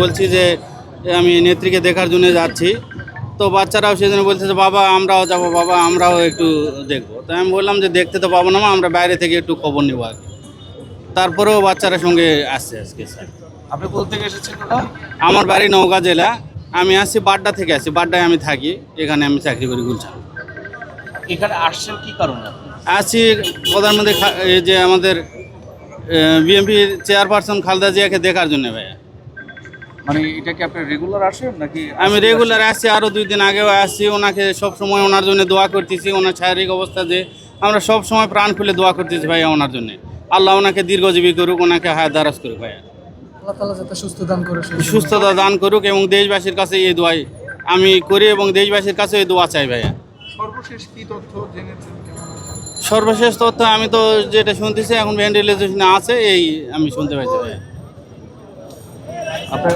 বলছি যে আমি নেত্রীকে দেখার জন্য যাচ্ছি। তো বাচ্চারাও সেজন্য বলছে যে বাবা আমরাও যাব বাবা আমরাও একটু দেখব। তাই আমি বললাম যে দেখতে তো পাবো না মা, আমরা বাইরে থেকে একটু খবর নেব আর তারপরেও বাচ্চারা সঙ্গে আসছে আজকে স্যার। আপনি কোথা থেকে এসেছেন আমার বাড়ি নওগাঁ জেলা। আমি আসছি বাড্ডা থেকে আসছি। বাড্ডায় আমি থাকি। এখানে আমি চাকরি করি গুলশান। এখানে আসছেন কি কারণে? আসছি প্রধানমন্ত্রী যে আমাদের বিএনপির চেয়ারপারসন খালেদা জিয়াকে দেখার জন্য ভাইয়া। মানে এটা কি আপনি রেগুলার আসেন নাকি আমি রেগুলার আসছি আরও দুই দিন আগেও আসছি ওনাকে সব সময় ওনার জন্য দোয়া করতেছি ওনার শারীরিক অবস্থা যে আমরা সব সময় প্রাণ খুলে দোয়া করতেছি ভাইয়া ওনার জন্য। আল্লাহ ওনাকে দীর্ঘজীবী করুক ওনাকে হায় দারাজ করুক ভাইয়া। আল্লাহ তালা যাতে সুস্থ দান করে সুস্থতা দান করুক এবং দেশবাসীর কাছে এই দোয়াই আমি করি এবং দেশবাসীর কাছে এই দোয়া চাই ভাইয়া। সর্বশেষ কি তথ্য জেনেছেন সর্বশেষ তথ্য আমি তো যেটা শুনতেছি এখন ভেন্টিলেশনে আছে এই আমি শুনতে পাইছি ভাইয়া। আপনার